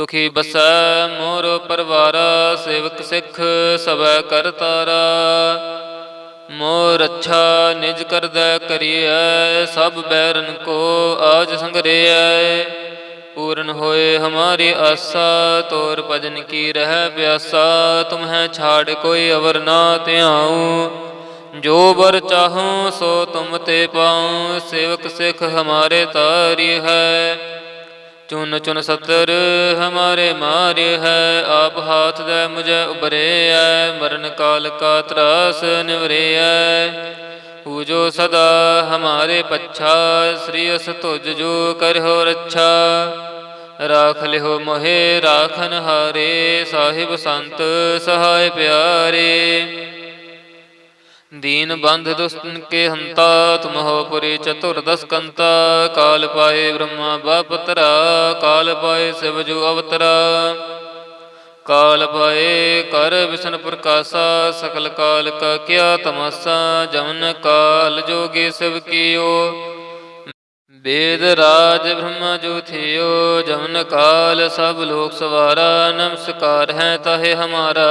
ਸੁਖੀ ਬਸੈ ਮੋਰ ਪਰਵਾਰਾ, ਸੇਵਕ ਸਿੱਖ ਸਭੈ ਕਰਤਾਰਾ ਮੋਰ ਅੱਛਾ ਨਿਜ ਕਰਦਾ ਕਰੀਐ, ਸਭ ਬੈਰਨ ਕੋ ਆਜ ਸੰਗਰਿਐ। ਪੂਰਨ ਹੋਏ ਹਮਾਰੀ ਆਸਾ, ਤੋਰ ਭਜਨ ਕੀ ਰਹਿ ਪਿਆਸਾ ਤੁਮਹਿ ਛਾੜ ਕੋਈ ਅਵਰ ਨਾ ਧਿਆਉ। ਜੋ ਬਰ ਚਾਹੂੰ ਸੋ ਤੁਮ ਤੇ ਪਾਉ, ਸੇਵਕ ਸਿੱਖ ਹਮਾਰੇ ਤਾਰੀ ਹੈ। ਚੁਨ ਚੁਨ ਸਤਰ ਹਮਾਰੇ ਮਾਰੇ ਹੈ, ਆਪ ਹਾਥ ਦੇ ਮੁਝੇ ਉਬਰੇ ਐ ਮਰਨ ਕਾਲ ਕਾ ਤਰਾਸ ਨਿਵਰੇ ਐ ਪੂਜੋ ਸਦਾ ਹਮਾਰੇ ਪੱਛਾ, ਸ੍ਰੀ ਅਸ ਤੁਜ ਜੋ ਕਰਹੁ ਰੱਛਾ। ਰਾਖ ਲਿਓ ਮੋਹਿ, ਰਾਖਨ ਹਾਰੇ, ਸਾਹਿਬ ਸੰਤ ਸਹਾਇ ਪਿਆਰੇ। ਦੀਨ ਬੰਧ ਦੁਸਤਨ ਕੇ ਹੰਤਾ ਤੁਮ ਹੋ ਪੁਰੇ ਚਤੁਰ ਦਸਕੰਤਾ, ਕਾਲ ਪਾਏ ਬ੍ਰਹਮਾ ਬਾਪਤਰਾ, ਕਾਲ ਪਾਏ ਸਿਵ ਜੋ ਅਵਤਰਾ। ਕਾਲ ਪਾਏ ਕਰ ਵਿਸ਼ਨ ਪ੍ਰਕਾਸ਼ਾ, ਸਕਲ ਕਾਲ ਕਾ ਕਿਆ ਤਮਸਾ, ਜਮਨ ਕਾਲ ਜੋਗੇ ਸਿਵ ਕੀਓ। ਵੇਦ ਰਾਜ ਬ੍ਰਹਮ ਜੋਥਿਓ ਜਮਨ ਕਾਲ ਸਭ ਲੋਕ ਸਵਾਰਾ, ਨਮਸਕਾਰ ਹੈ ਤਹੇ ਹਮਾਰਾ।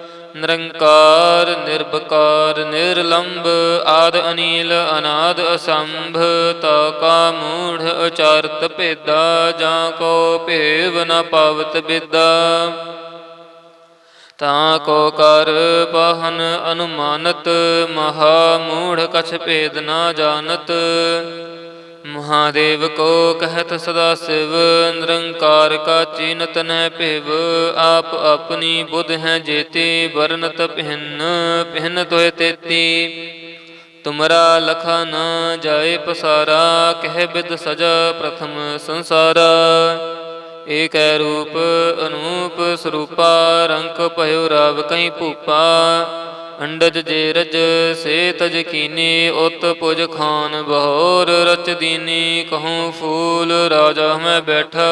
ਨਿਰੰਕਾਰ, ਨਿਰਭਕਾਰ ਨਿਰਲੰਭ ਆਦ ਅਨੀਲ, ਅਨਾਦ ਅਸੰਭ, ਤਾ ਕਾ ਮੂੜ ਉਚਾਰਤ ਭੇਦਾ, ਜਾਂ ਕੋ ਭੇਵ ਨ ਪਾਵਤ ਬਿਦਾ। ਤਾਂ ਕੋ ਕਰ ਪਾਹਨ ਅਨੁਮਾਨਤ, ਮਹਾ ਮੂੜ ਕਛ ਭੇਦ ਨਾ ਜਾਣਤ। ਮਹਾਦੇਵ ਕੋ ਕਹਿਤ ਸਦਾ ਸਿਵ, ਨਿਰੰਕਾਰ ਕਾ ਚੀਨਤ ਨਹਿ ਭਿਵ, ਆਪ ਆਪਣੀ ਬੁੱਧ ਹੈ ਜੇਤੀ, ਵਰਨਤ ਪਹਿਨ ਪਹਿਨ ਤੋਏ ਤੇਤੀ। ਤੁਮਰਾ ਲਖਾ ਨਾ ਜਾਏ ਪਸਾਰਾ, ਕਹਿ ਬਿਦ ਸਜਾ ਪ੍ਰਥਮ ਸੰਸਾਰਾ। ਏਕੈ ਰੂਪ, ਅਨੂਪ ਸਰੂਪਾ ਰੰਕ ਭਇਓ ਰਾਵ ਕਈ ਭੂਪਾ। ਅੰਡਜ ਜੇ ਰਜ ਸੇ ਤਜ ਕੀਨੀ ਉਤ ਪੁਜ ਖਾਨ ਬਹੋਰ ਰਚ ਦੀਨੀ, ਕਹੂੰ ਫੂਲ ਰਾਜਾ ਮੈਂ ਬੈਠਾ।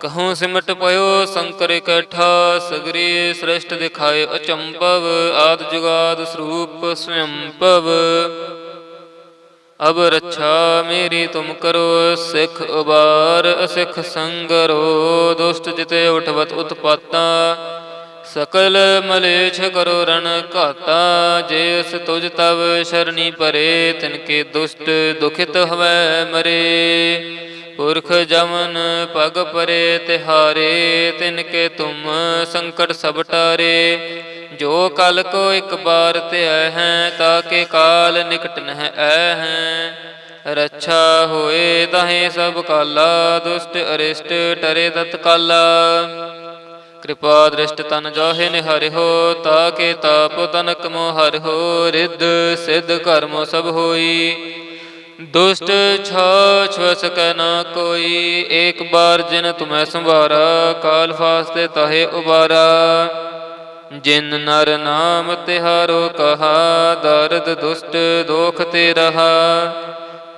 ਕਹੂੰ ਸਿਮਟ ਪਇਓ ਸੰਕਰ ਇਕੱਠਾ, ਸਗਰੀ ਸ੍ਰਿਸ਼ਟ ਦਿਖਾਏ ਅਚੰਭਵ, ਆਦ ਜੁਗਾਦ ਸਰੂਪ ਸਵੰਭਵ ਅਬ ਰੱਛਾ ਮੇਰੀ ਤੁਮ ਕਰੋ, ਸਿੱਖ ਉਬਾਰ, ਅਸਿੱਖ ਸੰਗਰੋ, ਦੁਸ਼ਟ ਜਿਤੇ ਉਠਵਤ ਉਤਪਾਤਾ। ਸਕਲ ਮਲੇਛ ਕਰੋ ਰਣ ਘਾਤਾ ਜੇ ਅਸ ਤੁਜ ਤਵ ਸ਼ਰਣੀ ਪਰੇ, ਤਿਨ ਕੇ ਦੁਸ਼ਟ ਦੁਖਿਤ ਹਵੈ ਮਰੇ। ਪੁਰਖ ਜਮਨ ਪਗ ਪਰੇ ਤਿਹਾਰੇ, ਤਿਨ ਕੇ ਤੁਮ ਸੰਕਟ ਸਭ ਟਾਰੇ। ਜੋ ਕਲ ਕੋ ਇੱਕ ਬਾਰ ਧਿਆ ਹੈ, ਤਾਂ ਕੇ ਕਾਲ ਨਿਕਟ ਨਹਿ ਐ ਹੈ। ਰੱਛਾ ਹੋਏ ਤਾਹੇ ਸਭ ਕਾਲਾ, ਦੁਸ਼ਟ ਅਰਿਸ਼ਟ ਟਰੇ ਤਤਕਾਲਾ। ਕਿਰਪਾ ਦ੍ਰਿਸ਼ਟ ਤਨ ਜਾਹੇ ਨਿਹਰਿਓ ਤਾ ਕੇ ਤਾਪ ਤਨਕ ਮੋਹਰ ਹੋ, ਰਿੱਧ ਸਿੱਧ ਕਰਮ ਸਭ ਹੋਈ। ਦੁਸ਼ਟ ਛਾ ਛਵਸ ਕੈ ਨਾ ਕੋਈ, ਏਕ ਬਾਰ ਜਿਨ ਤੁਮੈ ਸੰਭਾਰਾ ਕਾਲ ਫਾਸਤੇ ਤਹੇ ਉਬਾਰਾ। ਜਿਨ ਨਰ ਨਾਮ ਤਿਹਾਰੋ ਕਹਾ, ਦਰਦ ਦੁਸ਼ਟ ਦੋਖ ਤੇ ਰਹਾ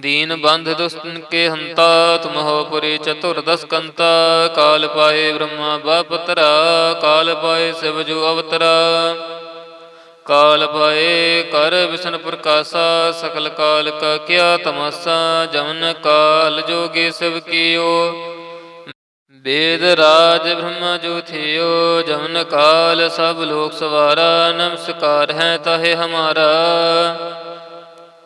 ਦੀਨ ਬੰਧ ਦੁਸਤਨ ਕੇ ਹੰਤਾ, ਤੁਮ ਹੋ ਪੁਰੀ ਚਤੁਰਦਸ ਕੰਤਾ ਕਾਲ ਪਾਏ ਬ੍ਰਹਮਾ ਬਾਪਤਰਾ, ਕਾਲ ਪਾਏ ਸਿਵ ਜੋ ਅਵਤਰਾ। ਕਾਲ ਪਾਏ ਕਰ ਵਿਸ਼ਨ ਪ੍ਰਕਾਸ਼ਾ, ਸਕਲ ਕਾਲ ਕਾ ਕਿਆ ਤਮਾਸਾ, ਜਮਨ ਕਾਲ ਜੋਗੇ ਸਿਵ ਕੀਓ। ਵੇਦ ਰਾਜ ਬ੍ਰਹਮ ਜੋਥਿਓ ਜਮਨ ਕਾਲ ਸਭ ਲੋਕ ਸਵਾਰਾ, ਨਮਸਕਾਰ ਹੈ ਤਾਹੇ ਹਮਾਰਾ।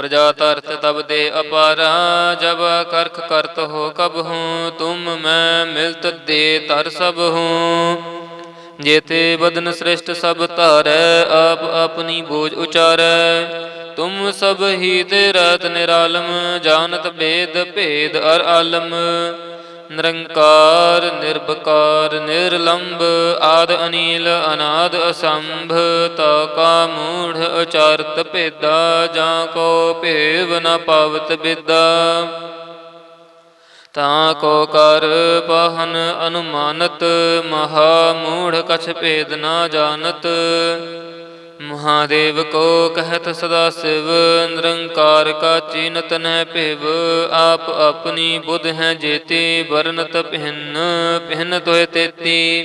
ਪ੍ਰਜਾ ਤਰਤ ਤਬ ਦੇ ਅਪਾਰਾ, ਜਬ ਕਰਖ ਕਰਤ ਹੋ ਕਬ ਹੂੰ, ਤੁਮ ਮੈਂ ਮਿਲਤ ਦੇ ਤਰ ਸਭ ਹੂੰ। ਜੇਤੇ ਬਦਨ ਸ੍ਰਿਸ਼ਟ ਸਭ ਧਾਰੈ, ਆਪ ਆਪਣੀ ਬੋਝ ਉਚਾਰੈ। ਤੁਮ ਸਭ ਹੀ ਤੇ ਰਤ ਨਿਰਾਲਮ ਜਾਣਤ ਭੇਦ ਭੇਦ ਅਰ ਆਲਮ। ਨਿਰੰਕਾਰ, ਨਿਰਭਕਾਰ ਨਿਰਲੰਭ ਆਦ ਅਨੀਲ, ਅਨਾਦ ਅਸੰਭ, ਤਾ ਕਾ ਮੂੜ ਉਚਾਰਤ ਭੇਦਾ, ਜਾਂ ਕੋ ਭੇਵ ਨ ਪਾਵਤ ਬਿਦਾ। ਤਾਂ ਕੋ ਕਰ ਪਾਹਨ ਅਨੁਮਾਨਤ, ਮਹਾ ਮੂੜ ਕਛ ਭੇਦ ਨਾ ਜਾਣਤ। ਮਹਾਦੇਵ ਕੋ ਕਹਿਤ ਸਦਾ ਸਿਵ, ਨਿਰੰਕਾਰ ਕਾ ਚੀਨਤ ਨਹਿ ਭਿਵ, ਆਪ ਆਪਣੀ ਬੁੱਧ ਹੈ ਜੇਤੀ, ਵਰਨਤ ਪਹਿਨ ਪਹਿਨ ਤੋਏ ਤੇਤੀ।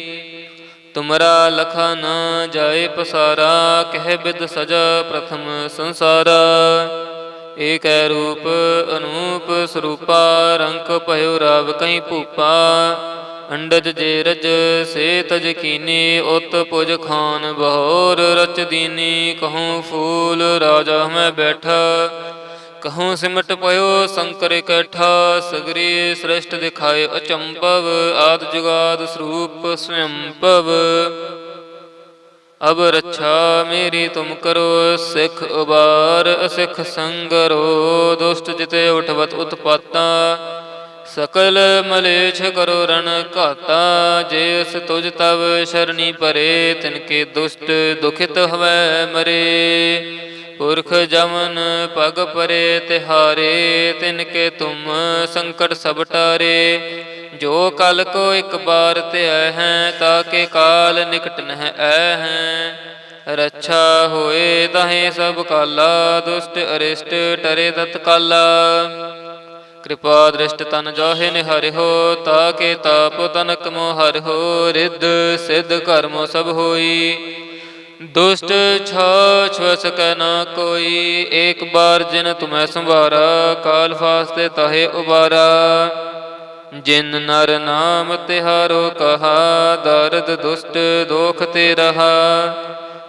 ਤੁਮਰਾ ਲਖਾ ਨਾ ਜਾਏ ਪਸਾਰਾ, ਕਹਿ ਬਿਦ ਸਜਾ ਪ੍ਰਥਮ ਸੰਸਾਰਾ। ਏਕੈ ਰੂਪ, ਅਨੂਪ ਸਰੂਪਾ ਰੰਕ ਭਇਓ ਰਾਵ ਕਈ ਭੂਪਾ। ਅੰਡਜ ਜੇ ਰਜ ਸੇ ਤਜ ਕੀਨੀ ਉਤ ਪੁਜ ਖਾਨ ਬਹੋਰ ਰਚ ਦੀਨੀ, ਕਹੂੰ ਫੂਲ ਰਾਜਾ ਮੈਂ ਬੈਠਾ। ਕਹੂੰ ਸਿਮਟ ਪਇਓ ਸੰਕਰ ਇਕੱਠਾ, ਸਗਰੀ ਸ੍ਰਿਸ਼ਟ ਦਿਖਾਏ ਅਚੰਭਵ, ਆਦ ਜੁਗਾਦ ਸਰੂਪ ਸਵੰਭਵ ਅਬ ਰੱਛਾ ਮੇਰੀ ਤੁਮ ਕਰੋ, ਸਿੱਖ ਉਬਾਰ ਅਸਿੱਖ ਸੰਗਰੋ, ਦੁਸ਼ਟ ਜਿਤੇ ਉਠਵਤ ਉਤਪਾਤਾ। ਸਕਲ ਮਲੇਛ ਕਰੋ ਰਣ ਘਾਤਾ ਜੇ ਤੁਜ ਤਵ ਸ਼ਰਣੀ ਪਰੇ ਤਿਨਕੇ ਦੁਸ਼ਟ ਦੁਖਿਤ ਹਵੈ ਮਰੇ। ਪੁਰਖ ਜਮਨ ਪਗ ਪਰੇ ਤਿਹਾਰੇ, ਤਿਨ ਕੇ ਤੁਮ ਸੰਕਟ ਸਭ ਟਾਰੇ। ਜੋ ਕਲ ਕੋ ਇੱਕ ਬਾਰ ਧਿਆ ਹੈ ਤਾਕੇ ਕਾਲ ਨਿਕਟ ਨਹਿ ਐ ਹੈ। ਰੱਛਾ ਹੋਏ ਤਹੇ ਸਭ ਕਾਲਾ, ਦੁਸ਼ਟ ਅਰਿਸ਼ਟ ਟਰੇ ਤਤਕਾਲਾ। ਕਿਰਪਾ ਦ੍ਰਿਸ਼ਟ ਤਨ ਜਾਹੇ ਨਿਹਰਿਓ ਤਾਕੇ ਤਾਪ ਤਨਕ ਮੋਹਰ ਹੋ, ਰਿੱਧ ਸਿੱਧ ਕਰਮੋ ਸਭ ਹੋਈ। ਦੁਸ਼ਟ ਛਾ ਛਵਸ ਕੈ ਨਾ ਕੋਈ, ਏਕ ਬਾਰ ਜਿਨ ਤੁਮੈ ਸੰਭਾਰਾ ਕਾਲ ਫਾਸਤੇ ਤਾਹੇ ਉਬਾਰਾ। ਜਿਨ ਨਰ ਨਾਮ ਤਿਹਾਰੋ ਕਹਾ, ਦਰਦ ਦੁਸ਼ਟ ਦੋਖ ਤੇ ਰਹਾ।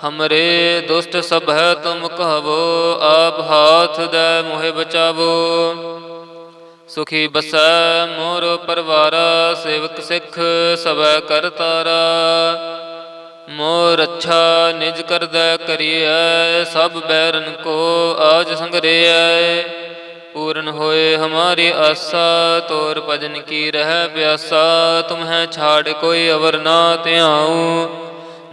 ਹਮਰੇ ਦੁਸ਼ਟ ਸਭ ਹੈ ਤੁਮ ਕਹਵੋ ਆਪ ਹਾਥ ਦੈ ਮੋਹਿ ਬਚਾਵੋ ਸੁਖੀ ਬਸੈ ਮੋਰ ਪਰਵਾਰਾ ਸੇਵਕ ਸਿੱਖ ਸਭੈ ਕਰਤਾਰਾ ਮੋਰ ਅੱਛਾ ਨਿਜ ਕਰਦਾ ਕਰੀਐ ਸਭ ਬੈਰਨ ਕੋ ਆਜ ਸੰਗਰਿਐ ਪੂਰਨ ਹੋਏ ਹਮਾਰੀ ਆਸਾ ਤੋਰ ਭਜਨ ਕੀ ਰਹਿ ਪਿਆਸਾ ਤੁਮਹਿ ਛਾੜ ਕੋਈ ਅਵਰ ਨਾ ਧਿਆਉ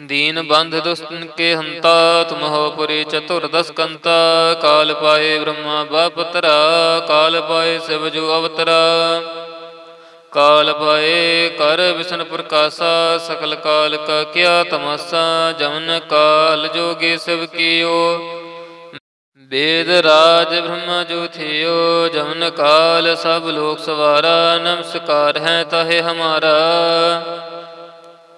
ਦੀਨ ਬੰਧ ਦੁਸਤਨ ਕੇ ਹੰਤਾ ਤੁਮਹੋ ਪੁਰੇ ਚਤੁਰ ਦਸਕੰਤਾ ਕਾਲ ਪਾਏ ਬ੍ਰਹਮਾ ਬਾਪਤਰਾ, ਕਾਲ ਪਾਏ ਸਿਵ ਜੋ ਅਵਤਰਾ। ਕਾਲ ਪਾਏ ਕਰ ਵਿਸ਼ਨ ਪ੍ਰਕਾਸ਼ਾ, ਸਕਲ ਕਾਲ ਕਾ ਕਿਆ ਤਮਸਾ, ਜਮਨ ਕਾਲ ਜੋਗੇ ਸਿਵ ਕੀਓ। ਵੇਦ ਰਾਜ ਬ੍ਰਹਮ ਜੋ ਥਿਓ, ਜਮਨ ਕਾਲ ਸਭ ਲੋਕ ਸਵਾਰਾ, ਨਮਸਕਾਰ ਹੈ ਤਹੇ ਹਮਾਰਾ।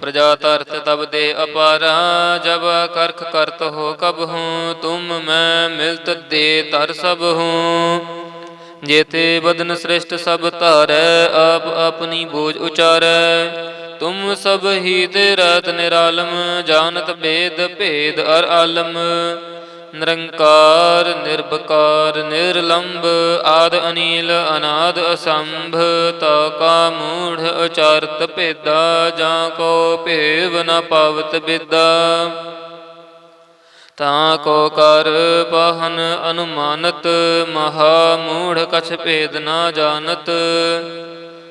प्रजा तरत तब दे अपारा जब करख करत हो कब हूँ तुम मैं मिलत दे तर सब हूँ जेते बदन श्रेष्ठ सब तारै आप अपनी बोझ उचारै तुम सब ही तेरत निरालम जानत भेद भेद अर आलम ਨਿਰੰਕਾਰ, ਨਿਰਭਕਾਰ ਨਿਰਲੰਭ ਆਦ ਅਨੀਲ, ਅਨਾਦ ਅਸੰਭ, ਤਾ ਕਾ ਮੂੜ ਉਚਾਰਤ ਭੇਦਾ, ਜਾਂ ਕੋ ਭੇਵ ਨ ਪਾਵਤ ਬਿਦਾ। ਤਾਂ ਕੋ ਕਰ ਪਾਹਨ ਅਨੁਮਾਨਤ, ਮਹਾ ਮੂੜ ਕਛ ਭੇਦ ਨਾ ਜਾਣਤ।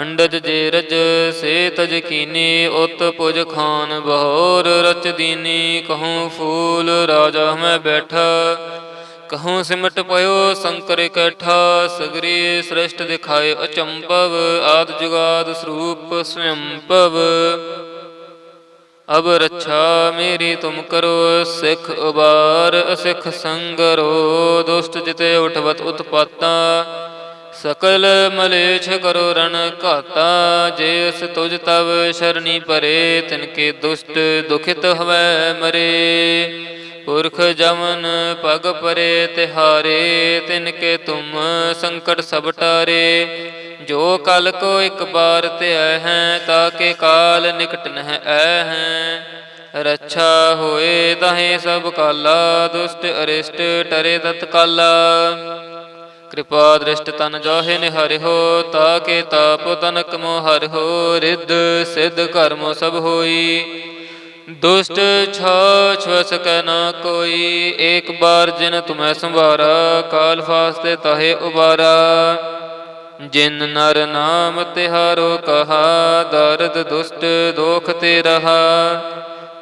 ਅੰਡਜ ਜੇ ਰਜ ਸੇ ਤਜ ਕੀਨੀ, ਉਤ ਪੁਜ ਖਾਨ ਬਹੋਰ ਰਚ ਦੀਨੀ, ਕਹੂੰ ਫੂਲ ਰਾਜਾ ਮੈਂ ਬੈਠਾ। ਕਹੂੰ ਸਿਮਟ ਪਇਓ ਸ਼ੰਕਰ ਇਕੱਠਾ, ਸਗਰੀ ਸ੍ਰਿਸ਼ਟ ਦਿਖਾਏ ਅਚੰਭਵ, ਆਦ ਜੁਗਾਦ ਸਰੂਪ ਸਵੰਭਵ ਅਬ ਰੱਛਾ ਮੇਰੀ ਤੁਮ ਕਰੋ, ਸਿੱਖ ਉਬਾਰ, ਅਸਿੱਖ ਸੰਗਰੋ, ਦੁਸ਼ਟ ਜਿਤੇ ਉਠਵਤ ਉਤਪਾਤਾ। ਸਕਲ ਮਲੇਛ ਕਰੋ ਰਣ ਘਾਤਾ ਜੇਸ ਤੁਜ ਤਵ ਸ਼ਰਣੀ ਪਰੇ ਤਿਨ ਕੇ ਦੁਸ਼ਟ ਦੁਖਿਤ ਹਵੈ ਮਰੇ। ਪੁਰਖ ਜਮਨ ਪਗ ਪਰੇ ਤਿਹਾਰੇ, ਤਿਨ ਕੇ ਤੁਮ ਸੰਕਟ ਸਭ ਟਾਰੇ। ਜੋ ਕਲ ਕੋ ਇੱਕ ਬਾਰ ਧਿਆ ਹੈ ਤਾਕੇ ਕਾਲ ਨਿਕਟ ਨਹਿ ਐ ਹੈ। ਰੱਛਾ ਹੋਏ ਤਾਹੇ ਸਭ ਕਾਲਾ, ਦੁਸ਼ਟ ਅਰਿਸ਼ਟ ਟਰੇ ਤਤਕਾਲਾ। ਕਿਰਪਾ ਦ੍ਰਿਸ਼ਟ ਤਨ ਜਾਹੇ ਨਿਹਰਿਓ ਤਾਕੇ ਤਾਪ ਤਨਕ ਮੋ ਹਰਿਓ ਰਿੱਧ ਸਿੱਧ ਕਰਮ ਸਭ ਹੋਈ। ਦੁਸ਼ਟ ਛਾਛ ਵਸ ਕੈ ਨਾ ਕੋਈ, ਏਕ ਬਾਰ ਜਿਨ ਤੁਮੈ ਸੰਭਾਰਾ ਕਾਲ ਫਾਸਤੇ ਤਹੇ ਉਬਾਰਾ। ਜਿਨ ਨਰ ਨਾਮ ਤਿਹਾਰੋ ਕਹਾ, ਦਰਦ ਦੁਸ਼ਟ ਦੋਖ ਤੇ ਰਹਾ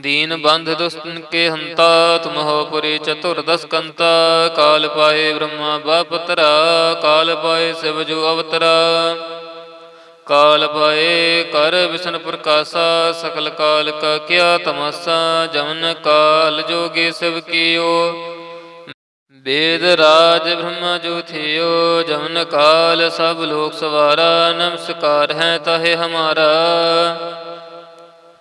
ਦੀਨ ਬੰਧ ਦੁਸਤਨ ਕੇ ਹੰਤਾ ਤੁਮ ਹੋ ਪੁਰੇ ਚਤੁਰਦਸ ਕੰਤਾ ਕਾਲ ਪਾਏ ਬ੍ਰਹਮਾ ਬਾਪਤਰਾ, ਕਾਲ ਪਾਏ ਸਿਵ ਜੋ ਅਵਤਰਾ। ਕਾਲ ਪਾਏ ਕਰ ਵਿਸ਼ਨ ਪ੍ਰਕਾਸ਼ਾ, ਸਕਲ ਕਾਲ ਕਾ ਕਿਆ ਤਮਾਸਾ, ਜਮਨ ਕਾਲ ਜੋਗੇ ਸਿਵ ਕੀਓ। ਵੇਦ ਰਾਜ ਬ੍ਰਹਮ ਜੋਥਿਓ ਜਮਨ ਕਾਲ ਸਭ ਲੋਕ ਸਵਾਰਾ, ਨਮਸਕਾਰ ਹੈ ਤਹੇ ਹਮਾਰਾ।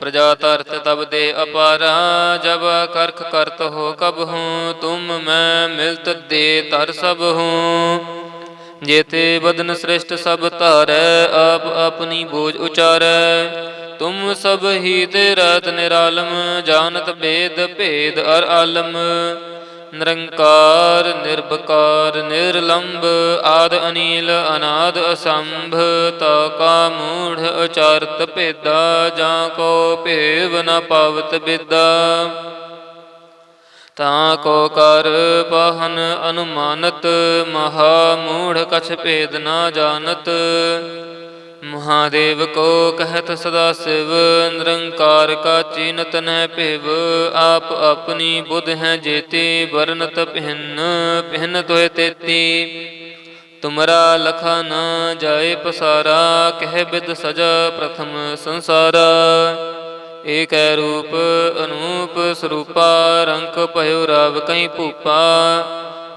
ਪ੍ਰਜਾ ਤਰਤ ਤਬ ਦੇ ਅਪਾਰਾ, ਜਬ ਕਰਖ ਕਰਤ ਹੋ ਕਬ ਹੂੰ, ਤੁਮ ਮੈਂ ਮਿਲਤ ਦੇ ਤਰ ਸਭ ਹੂੰ। ਜੇਤੇ ਬਦਨ ਸ੍ਰਿਸ਼ਟ ਸਭ ਧਾਰੈ, ਆਪ ਆਪਣੀ ਬੋਝ ਉਚਾਰੈ। ਤੁਮ ਸਭ ਹੀ ਤੇ ਰਤ ਨਿਰਾਲਮ ਜਾਣਤ ਭੇਦ ਭੇਦ ਅਰ ਆਲਮ। ਨਿਰੰਕਾਰ, ਨਿਰਭਕਾਰ ਨਿਰਲੰਭ ਆਦ ਅਨੀਲ, ਅਨਾਦ ਅਸੰਭ, ਤਾ ਕਾ ਮੂੜ ਉਚਾਰਤ ਭੇਦਾ, ਜਾਂ ਕੋ ਭੇਵ ਨ ਪਾਵਤ ਬਿਦਾ। ਤਾਂ ਕੋ ਕਰ ਪਾਹਨ ਅਨੁਮਾਨਤ, ਮਹਾ ਮੂੜ ਕਛ ਭੇਦ ਨਾ ਜਾਣਤ। ਮਹਾਦੇਵ ਕੋ ਕਹਿਤ ਸਦਾ ਸਿਵ, ਨਿਰੰਕਾਰ ਕਾ ਚੀਨਤ ਨਹਿ ਭਿਵ, ਆਪ ਆਪਣੀ ਬੁੱਧ ਹੈ ਜੇਤੀ, ਵਰਨਤ ਪਹਿਨ ਪਹਿਨ ਤੋਏ ਤੇਤੀ। ਤੁਮਰਾ ਲਖਾ ਨਾ ਜਾਏ ਪਸਾਰਾ, ਕਹਿ ਬਿਦ ਸਜਾ ਪ੍ਰਥਮ ਸੰਸਾਰਾ। ਏਕੈ ਰੂਪ, ਅਨੂਪ ਸਰੂਪਾ ਰੰਕ ਭਇਓ ਰਾਵ ਕਈ ਭੂਪਾ।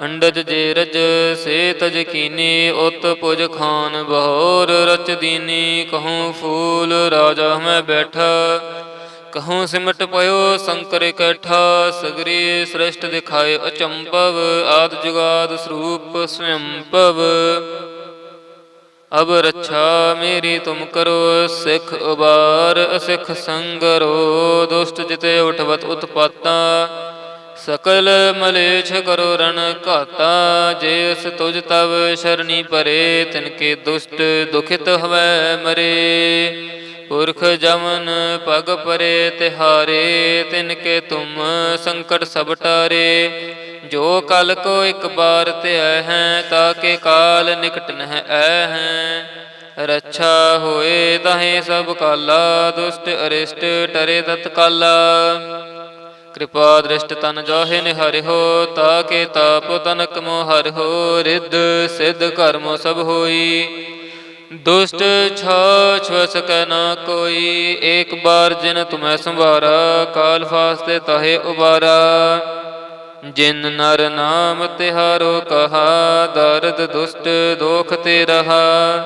ਅੰਡਜ ਜੇ ਰਜ ਸੇ ਤਜ ਕੀਨੀ ਉਤ ਪੁਜ ਖਾਨ ਬਹੋਰ, ਰਚ ਦੀਨੀ, ਕਹੂੰ ਫੂਲ ਰਾਜਾ ਮੈਂ ਬੈਠਾ। ਕਹੂੰ ਸਿਮਟ ਪਇਓ ਸ਼ੰਕਰ ਇਕੱਠਾ, ਸਗਰੀ ਸ੍ਰਿਸ਼ਟ ਦਿਖਾਏ ਅਚੰਭਵ, ਆਦ ਜੁਗਾਦ ਸਰੂਪ ਸਵੰਭਵ। ਅਬ ਰੱਛਾ ਮੇਰੀ ਤੁਮ ਕਰੋ, ਸਿੱਖ ਉਬਾਰ, ਅਸਿੱਖ ਸੰਗਰੋ, ਦੁਸ਼ਟ ਜਿਤੇ ਉਠਵਤ ਉਤਪਾਤਾ। ਸਕਲ ਮਲੇਛ ਕਰੋ ਰਣ ਘਾਤਾ ਜਿਸ ਤੁਜ ਤਵ ਸ਼ਰਣੀ ਪਰੇ, ਤਿਨ ਕੇ ਦੁਸ਼ਟ ਦੁਖਿਤ ਹਵੈ ਮਰੇ। ਪੁਰਖ ਜਮਨ ਪਗ ਪਰੇ ਤਿਹਾਰੇ, ਤਿਨ ਕੇ ਤੁਮ ਸੰਕਟ ਸਭ ਟਾਰੇ। ਜੋ ਕਲ ਕੋ ਇੱਕ ਬਾਰ ਧਿਆ ਹੈ ਤਾਕੇ ਕਾਲ ਨਿਕਟ ਨਹਿ ਐ ਹੈ। ਰੱਛਾ ਹੋਏ ਤਹੇ ਸਭ ਕਾਲਾ, ਦੁਸ਼ਟ ਅਰਿਸ਼ਟ ਟਰੇ ਤਤਕਾਲਾ। ਕਿਰਪਾ ਦ੍ਰਿਸ਼ਟ ਤਨ ਜਾਹੇ ਨਿਹਰਿਓ ਤਾਕੇ ਤਾਪ ਤਨਕ ਮੋ ਹਰਿਓ ਰਿੱਧ ਸਿੱਧ ਕਰਮ ਸਭ ਹੋਈ। ਦੁਸ਼ਟ ਛਾ ਛਵਸ ਕੈ ਨਾ ਕੋਈ, ਏਕ ਬਾਰ ਜਿਨ ਤੁਮੈ ਸੰਭਾਰਾ ਕਾਲ ਫਾਸਤੇ ਤਹੇ ਉਬਾਰਾ। ਜਿਨ ਨਰ ਨਾਮ ਤਿਹਾਰੋ ਕਹਾ, ਦਰਦ ਦੁਸ਼ਟ ਦੋਖ ਤੇ ਰਹਾ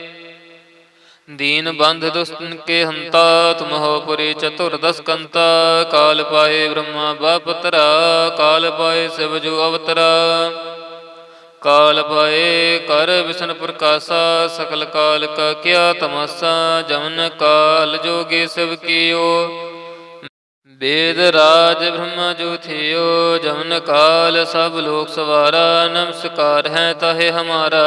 दीन बंध दुष्टन के हंता तुम हो पुरी चतुर्दश कंता काल पाए ब्रह्मा बापतरा काल पाए शिव जो अवतरा काल पाए कर विष्णु प्रकाशा सकल काल का क्या तमाशा जमन काल जोगे शिव कियो वेद राज ब्रह्मा जो थियो जमन काल सब लोक सवारा नमस्कार है तहे हमारा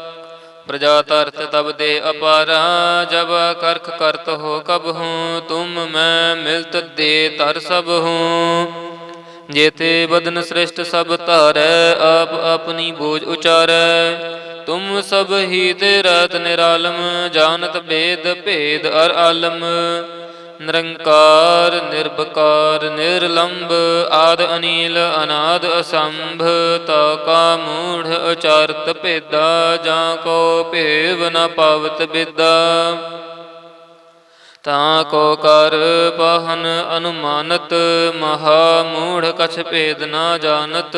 ਪ੍ਰਜਾ ਤਰਤ ਤਬ ਦੇ ਅਪਾਰਾ, ਜਬ ਕਰਖ ਕਰਤ ਹੋ ਕਬ ਹੂੰ, ਤੁਮ ਮੈਂ ਮਿਲਤ ਦੇ ਤਰ ਸਭ ਹੂੰ। ਜੇਤੇ ਬਦਨ ਸ੍ਰਿਸ਼ਟ ਸਭ ਧਾਰੈ, ਆਪ ਆਪਣੀ ਬੋਝ ਉਚਾਰੈ। ਤੁਮ ਸਭ ਹੀ ਤੇ ਰਤ ਨਿਰਾਲਮ, ਜਾਣਤ ਭੇਦ ਭੇਦ ਅਰ ਆਲਮ। ਨਿਰੰਕਾਰ, ਨਿਰਭਕਾਰ ਨਿਰਲੰਭ ਆਦ ਅਨੀਲ, ਅਨਾਦ ਅਸੰਭ, ਤਾ ਕਾ ਮੂੜ ਉਚਾਰਤ ਭੇਦਾ, ਜਾਂ ਕੋ ਭੇਵ ਨ ਪਾਵਤ ਬਿਦਾ। ਤਾਂ ਕੋ ਕਰ ਪਾਹਨ ਅਨੁਮਾਨਤ, ਮਹਾ ਮੂੜ ਕਛ ਭੇਦ ਨਾ ਜਾਣਤ।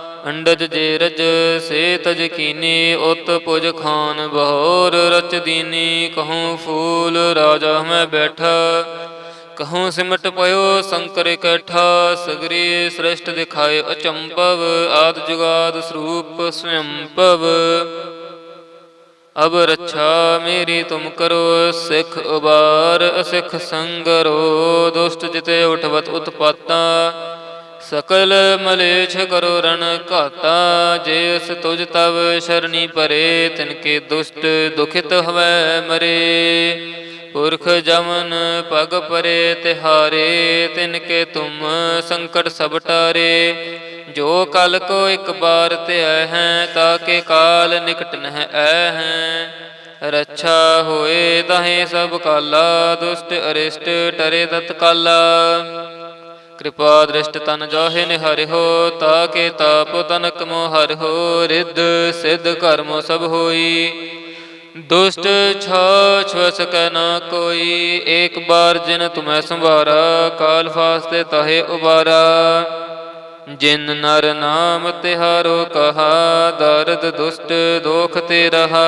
ਅੰਡਜ ਜੇ ਰਜ ਸੇ ਤਜ ਕੀਨੀ ਉਤ ਪੁਜ ਖਾਨ ਬਹੋਰ ਰਚ ਦੀਨੀ, ਕਹੂੰ ਫੂਲ ਰਾਜਾ ਮੈਂ ਬੈਠਾ। ਕਹੂੰ ਸਿਮਟ ਪਇਓ ਸ਼ੰਕਰ ਇਕੱਠਾ, ਸਗਰੀ ਸ੍ਰਿਸ਼ਟ ਦਿਖਾਏ ਅਚੰਭਵ, ਆਦ ਜੁਗਾਦ ਸਰੂਪ ਸਵੰਭਵ ਅਬ ਰੱਛਾ ਮੇਰੀ ਤੁਮ ਕਰੋ, ਸਿੱਖ ਉਬਾਰ ਅਸਿੱਖ ਸੰਗਰੋ, ਦੁਸ਼ਟ ਜਿਤੇ ਉਠਵਤ ਉਤਪਾਤਾ। ਸਕਲ ਮਲੇਛ ਕਰੋ ਰਣ ਘਾਤਾ ਜੇ ਤੁਜ ਤਵ ਸ਼ਰਣੀ ਪਰੇ ਤਿਨਕੇ ਦੁਸ਼ਟ ਦੁਖਿਤ ਹਵੈ ਮਰੇ। ਪੁਰਖ ਜਮਨ ਪਗ ਪਰੇ ਤਿਹਾਰੇ, ਤਿਨ ਕੇ ਤੁਮ ਸੰਕਟ ਸਭ ਟਾਰੇ। ਜੋ ਕਲ ਕੋ ਇੱਕ ਬਾਰ ਧਿਆ ਹੈ ਤਾਕੇ ਕਾਲ ਨਿਕਟ ਨਹਿ ਐ ਹੈ। ਰੱਛਾ ਹੋਏ ਤਹੇ ਸਭ ਕਾਲਾ, ਦੁਸ਼ਟ ਅਰਿਸ਼ਟ ਟਰੇ ਤਤਕਾਲਾ। ਕਿਰਪਾ ਦ੍ਰਿਸ਼ਟ ਤਨ ਜਾਹੇ ਨਿਹਰਿਓ ਤਾਕੇ ਤਾਪ ਤਨਕ ਮੋ ਹਰਿਓ ਰਿੱਧ ਸਿੱਧ ਕਰਮ ਸਭ ਹੋਈ। ਦੁਸ਼ਟ ਛਾ ਛਵਸ ਕੈ ਨਾ ਕੋਈ, ਏਕ ਬਾਰ ਜਿਨ ਤੁਮੈ ਸੰਭਾਰਾ ਕਾਲ ਫਾਸਤੇ ਤਹੇ ਉਬਾਰਾ। ਜਿਨ ਨਰ ਨਾਮ ਤਿਹਾਰੋ ਕਹਾ, ਦਰਦ ਦੁਸ਼ਟ ਦੋਖ ਤੇ ਰਹਾ।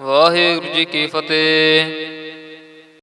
ਵਾਹਿਗੁਰੂ ਜੀ ਕੀ ਫਤਿਹ।